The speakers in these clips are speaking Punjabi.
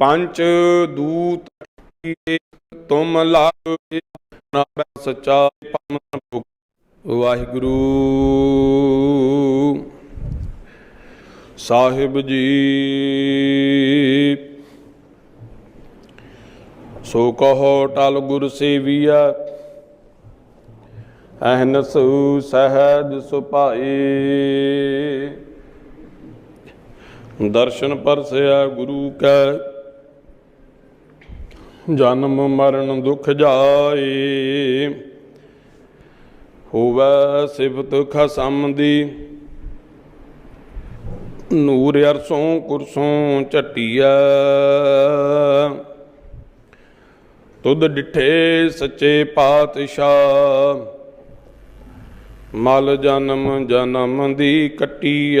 ਪੰਚ ਦੂਤ ਤੁਮ ਲਾਗੇ ਨਾ ਬੈ ਪਰਮ ਵਾਹਿਗੁਰੂ। ਸਾਹਿਬ ਜੀ। ਸੋ ਕਹੋ ਟਲ ਗੁਰ ਸੇਵੀਆ ਅਹਨਸ ਸਹਿਜ ਸੁਭਾਏ। ਦਰਸ਼ਨ ਪਰਸਿਆ ਗੁਰੂ ਕੈ ਜਨਮ ਮਰਨ ਦੁਖ ਜਾਏ। ਹੋਵੇ ਸਿਫਤ ਖਸਮ ਦੀ। ਨੂਰ ਅਰਸੋਂ ਕੁਰਸੋਂ ਝਟਿਆ ਤੁਧ ਡਿਠੇ ਸੱਚੇ ਪਾਤਸ਼ਾਹ। ਮਲ ਜਨਮ ਜਨਮ ਦੀ ਕੱਟੀਐ।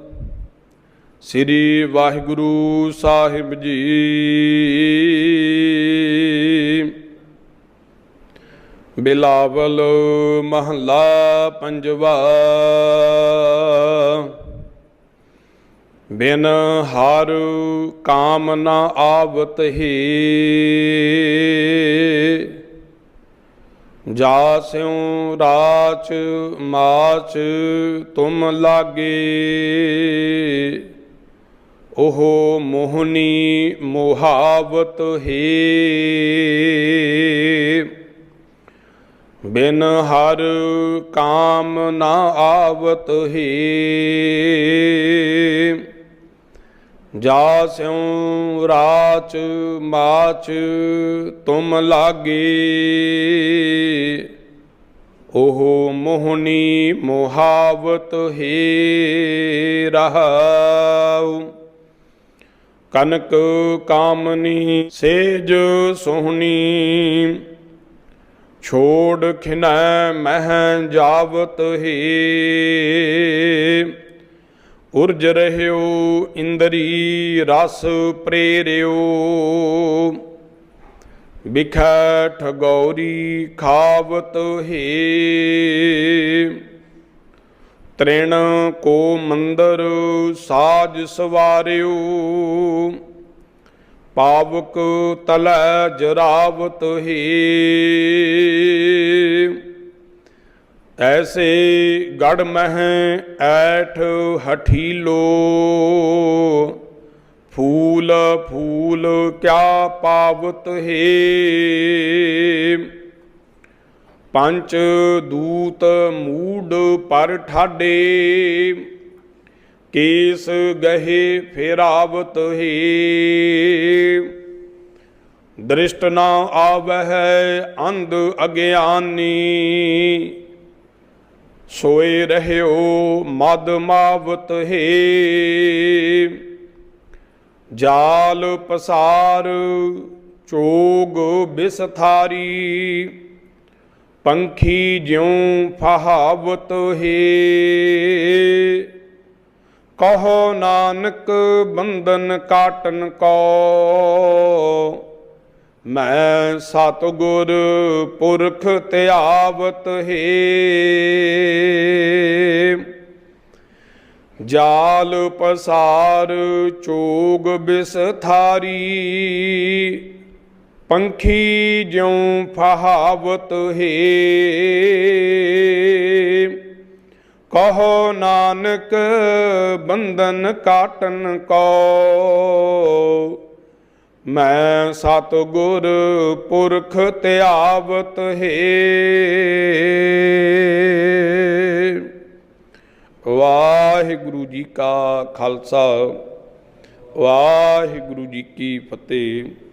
ਸ੍ਰੀ ਵਾਹਿਗੁਰੂ ਸਾਹਿਬ ਜੀ। ਬਿਲਾਵਲ ਮਹੱਲਾ ਪੰਜਵਾ। ਬਿਨ ਹਰ ਕਾਮ ਨ ਆਵਤ ਹੀ। ਜਾ ਸਿਉ ਰਾਚ ਮਾਚ ਤੁਮ ਲਾਗੇ। ਉਹ ਮੋਹਨੀ ਮੋਹਾਵਤ ਹੈ। ਬਿਨ ਹਰ ਕਾਮ ਨਾ ਆਵਤ ਹੈ। ਜਾ ਸਿਉ ਰਾਚ ਮਾਚ ਤੁਮ ਲਾਗੇ। ਉਹ ਮੋਹਨੀ ਮੋਹਾਵਤ ਹੈ। ਰਹਾਉ ਕਨਕ ਕਾਮਨੀ ਸੇਜ ਸੋਹਣੀ। ਛੋੜ ਖਿਨੈ ਮਹਿ ਜਾਵਤ ਹੀ। ਉਰਜ ਰਹਿਓ ਇੰਦਰੀ ਰਸ ਪ੍ਰੇਰਿਓ। ਬਿਖੈ ਠਗੌਰੀ ਖਾਵਤ ਹੀ। ਤ੍ਰਿਣ ਕੋ ਮੰਦਰ ਸਾਜ ਸਵਾਰਿਓ, ਪਾਵਕ ਤਲੈ ਜਰਾਵਤ ਹੀ। ਐਸੇ ਗੜ ਮਹਿ ਐਠ ਹਠੀਲੋ, ਫੂਲ ਫੂਲ ਕਿਆ ਪਾਵਤ ਹੈ। ਪੰਚ ਦੂਤ ਮੂਡ ਪਰ ਠਾਡੇ, ਕੇਸ ਗਹੇ ਫੇਰਾਵਤ ਹੈ। ਦ੍ਰਿਸ਼ਟ ਨਾ ਆਵਹਿ ਅੰਧ ਅਗਿਆਨੀ, ਸੋਏ ਰਹਿਓ ਮਦ ਮਾਵਤ ਹੈ। ਜਾਲ ਪਸਾਰ ਚੋਗ ਬਿਸਥਾਰੀ ਪੰਖੀ ਜਿਉ ਫਹਾਵਤ ਹੈ। ਕਹੋ ਨਾਨਕ, ਬੰਧਨ ਕਾਟਨ ਕੋ। ਮੈਂ ਸਤਿਗੁਰ ਪੁਰਖ ਧਿਆਵਤ ਹੈ। ਜਾਲ ਪਸਾਰ ਚੋਗ ਬਿਸਥਾਰੀ। ਪੰਖੀ ਜਿਉ ਫਹਾਵਤ ਹੈ। ਕਹੋ ਨਾਨਕ, ਬੰਧਨ ਕਾਟਨ ਕੋ। ਮੈਂ ਸਤਿਗੁਰ ਪੁਰਖ ਧਿਆਵਤ ਹੈ। ਵਾਹਿਗੁਰੂ ਜੀ ਕਾ ਖਾਲਸਾ, ਵਾਹਿਗੁਰੂ ਜੀ ਕੀ ਫਤਿਹ।